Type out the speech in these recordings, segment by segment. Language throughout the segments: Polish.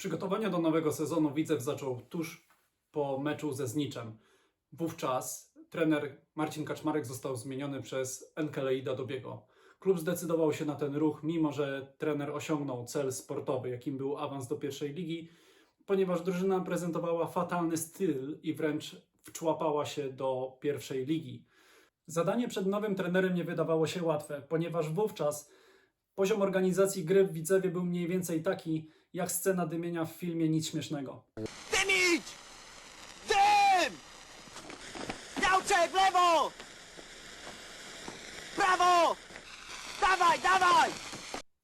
Przygotowania do nowego sezonu Widzew zaczął tuż po meczu ze Zniczem. Wówczas trener Marcin Kaczmarek został zmieniony przez Enkeleida Dobiego. Klub zdecydował się na ten ruch, mimo że trener osiągnął cel sportowy, jakim był awans do pierwszej ligi, ponieważ drużyna prezentowała fatalny styl i wręcz wczłapała się do pierwszej ligi. Zadanie przed nowym trenerem nie wydawało się łatwe, ponieważ wówczas poziom organizacji gry w Widzewie był mniej więcej taki, jak scena dymienia w filmie Nic Śmiesznego. Dymić! Dym! Jałczek, w lewo! Prawo! Dawaj, dawaj!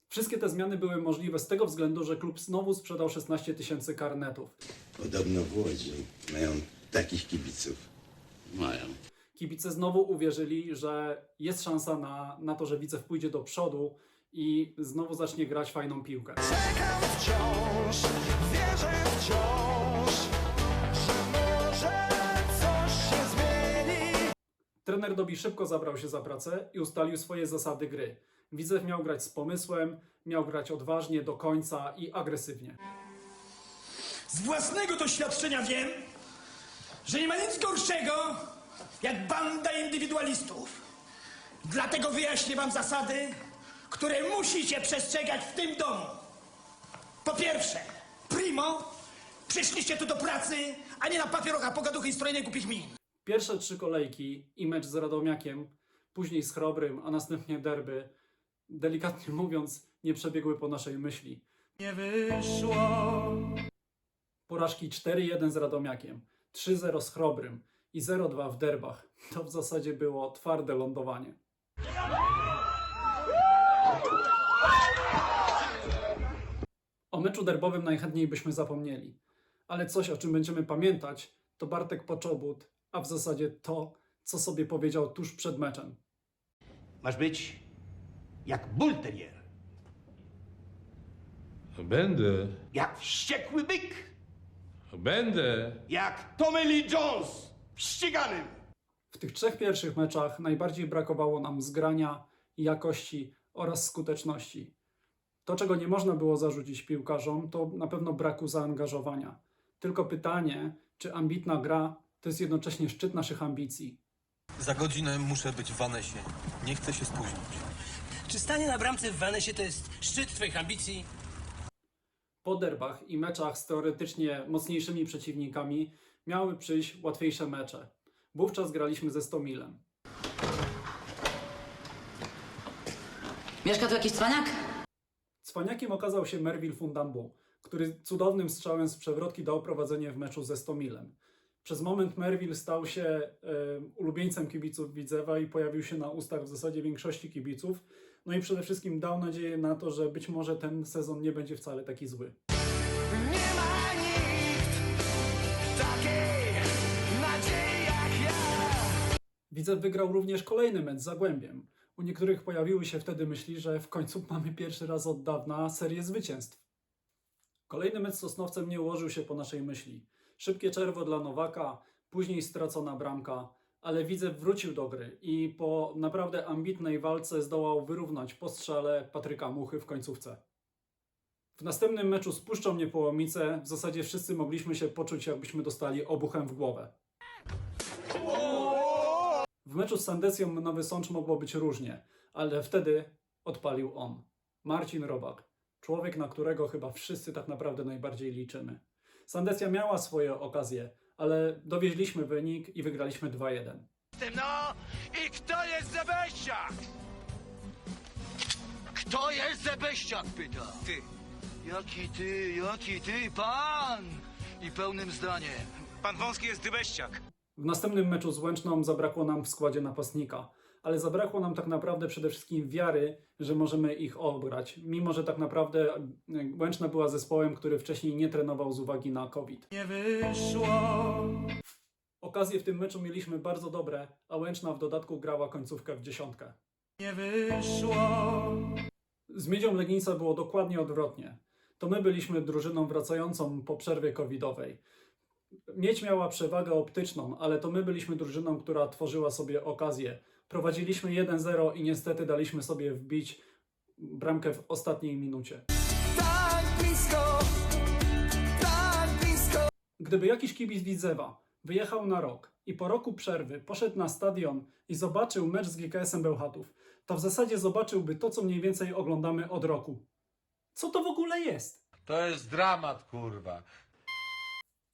Wszystkie te zmiany były możliwe z tego względu, że klub znowu sprzedał 16 tysięcy karnetów. Podobno w Łodzi mają takich kibiców. Mają. Kibice znowu uwierzyli, że jest szansa na, na to, że Widzew pójdzie do przodu i znowu zacznie grać fajną piłkę. Czekam wciąż, wierzę wciąż, że może coś się zmieni. Trener Dobi szybko zabrał się za pracę i ustalił swoje zasady gry. Widzew miał grać z pomysłem, miał grać odważnie, do końca i agresywnie. Z własnego doświadczenia wiem, że nie ma nic gorszego jak banda indywidualistów. Dlatego wyjaśnię wam zasady, które musicie przestrzegać w tym domu. Po pierwsze, primo, przyszliście tu do pracy, a nie na papierocha, pogaduchy i strojenie głupich min. Pierwsze trzy kolejki i mecz z Radomiakiem, później z Chrobrym, a następnie derby, delikatnie mówiąc, nie przebiegły po naszej myśli. Nie wyszło. Porażki 4-1 z Radomiakiem, 3-0 z Chrobrym i 0-2 w derbach. To w zasadzie było twarde lądowanie. O meczu derbowym najchętniej byśmy zapomnieli, ale coś o czym będziemy pamiętać to Bartek Poczobut, a w zasadzie to, co sobie powiedział tuż przed meczem. Masz być jak bulterier, Będę. jak wściekły byk, Będę. jak Tommy Lee Jones w ściganym. W tych trzech pierwszych meczach najbardziej brakowało nam zgrania, jakości oraz skuteczności. To, czego nie można było zarzucić piłkarzom, to na pewno braku zaangażowania. Tylko pytanie, czy ambitna gra to jest jednocześnie szczyt naszych ambicji. Za godzinę muszę być w Vanesie. Nie chcę się spóźnić. Czy stanie na bramce w Vanesie to jest szczyt twoich ambicji? Po derbach i meczach z teoretycznie mocniejszymi przeciwnikami miały przyjść łatwiejsze mecze. Wówczas graliśmy ze Stomilem. Mieszka tu jakiś cwaniak? Cwaniakiem okazał się Merville Fundambu, który cudownym strzałem z przewrotki dał prowadzenie w meczu ze Stomilem. Przez moment Merville stał się e, ulubieńcem kibiców Widzewa i pojawił się na ustach w zasadzie większości kibiców. No i przede wszystkim dał nadzieję na to, że być może ten sezon nie będzie wcale taki zły. Nie ma nikt takiej nadziei jak ja. Widzew wygrał również kolejny mecz z Zagłębiem. U niektórych pojawiły się wtedy myśli, że w końcu mamy pierwszy raz od dawna serię zwycięstw. Kolejny mecz z Sosnowcem nie ułożył się po naszej myśli. Szybkie czerwo dla Nowaka, później stracona bramka, ale Widzew wrócił do gry i po naprawdę ambitnej walce zdołał wyrównać po strzale Patryka Muchy w końcówce. W następnym meczu z Puszczą Niepołomice w zasadzie wszyscy mogliśmy się poczuć, jakbyśmy dostali obuchem w głowę. W meczu z Sandecją Nowy Sącz mogło być różnie, ale wtedy odpalił on. Marcin Robak. Człowiek, na którego chyba wszyscy tak naprawdę najbardziej liczymy. Sandecja miała swoje okazje, ale dowieźliśmy wynik i wygraliśmy 2-1. No i kto jest Zebeściak? Kto jest Zebeściak, pyta. Ty. Jaki ty, jaki ty, pan? I pełnym zdaniem. Pan Wąski jest dybeściak. W następnym meczu z Łęczną zabrakło nam w składzie napastnika, ale zabrakło nam tak naprawdę przede wszystkim wiary, że możemy ich ograć, mimo że tak naprawdę e, Łęczna była zespołem, który wcześniej nie trenował z uwagi na COVID. Nie wyszło. Okazje w tym meczu mieliśmy bardzo dobre, a Łęczna w dodatku grała końcówkę w dziesiątkę. Nie wyszło. Z Miedzią Legnica było dokładnie odwrotnie. To my byliśmy drużyną wracającą po przerwie covidowej. Miedź miała przewagę optyczną, ale to my byliśmy drużyną, która tworzyła sobie okazję. Prowadziliśmy 1-0 i niestety daliśmy sobie wbić bramkę w ostatniej minucie. Tak blisko, Gdyby jakiś kibic Widzewa wyjechał na rok i po roku przerwy poszedł na stadion i zobaczył mecz z GKS-em Bełchatów, to w zasadzie zobaczyłby to, co mniej więcej oglądamy od roku. Co to w ogóle jest? To jest dramat, kurwa.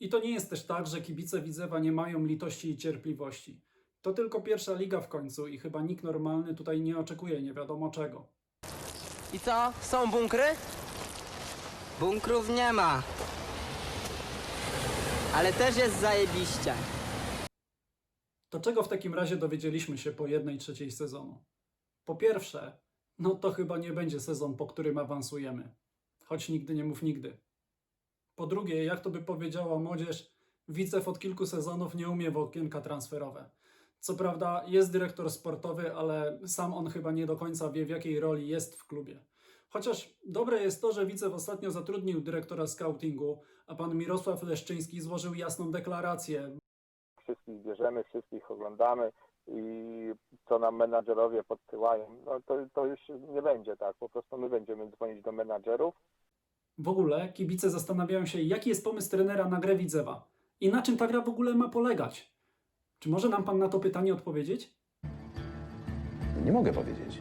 I to nie jest też tak, że kibice Widzewa nie mają litości i cierpliwości. To tylko pierwsza liga w końcu i chyba nikt normalny tutaj nie oczekuje nie wiadomo czego. I co? Są bunkry? Bunkrów nie ma. Ale też jest zajebiście. To czego w takim razie dowiedzieliśmy się po jednej trzeciej sezonu? Po pierwsze, no to chyba nie będzie sezon, po którym awansujemy. Choć nigdy nie mów nigdy. Po drugie, jak to by powiedziała młodzież, Wicew od kilku sezonów nie umie w okienka transferowe. Co prawda jest dyrektor sportowy, ale sam on chyba nie do końca wie w jakiej roli jest w klubie. Chociaż dobre jest to, że Wicew ostatnio zatrudnił dyrektora scoutingu, a pan Mirosław Leszczyński złożył jasną deklarację, wszystkich bierzemy, wszystkich oglądamy i co nam menadżerowie podsyłają, no to, to już nie będzie tak. Po prostu my będziemy dzwonić do menadżerów. W ogóle kibice zastanawiają się, jaki jest pomysł trenera na grę Widzewa i na czym ta gra w ogóle ma polegać. Czy może nam pan na to pytanie odpowiedzieć? Nie mogę powiedzieć.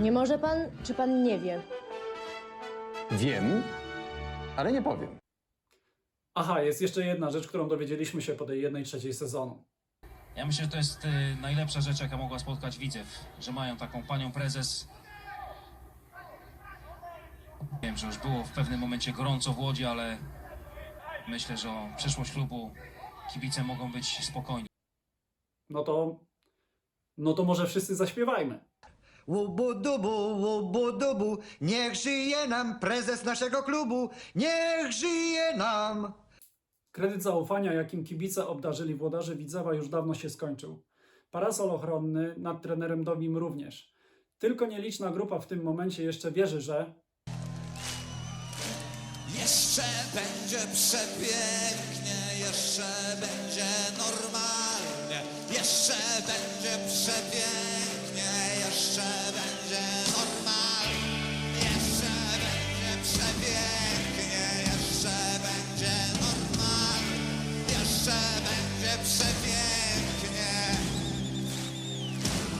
Nie może pan, czy pan nie wie? Wiem, ale nie powiem. Aha, jest jeszcze jedna rzecz, którą dowiedzieliśmy się po tej jednej trzeciej sezonu. Ja myślę, że to jest y, najlepsza rzecz, jaka mogła spotkać Widzew, że mają taką panią prezes. Wiem, że już było w pewnym momencie gorąco w Łodzi, ale myślę, że o przyszłość klubu kibice mogą być spokojni. No to. No to może wszyscy zaśpiewajmy. Łubu-dubu, łubu-dubu, niech żyje nam prezes naszego klubu, niech żyje nam. Kredyt zaufania, jakim kibice obdarzyli włodarzy Widzewa, już dawno się skończył. Parasol ochronny nad trenerem Dobim również. Tylko nieliczna grupa w tym momencie jeszcze wierzy, że Jeszcze będzie przepięknie, jeszcze będzie normalnie, jeszcze będzie przepięknie.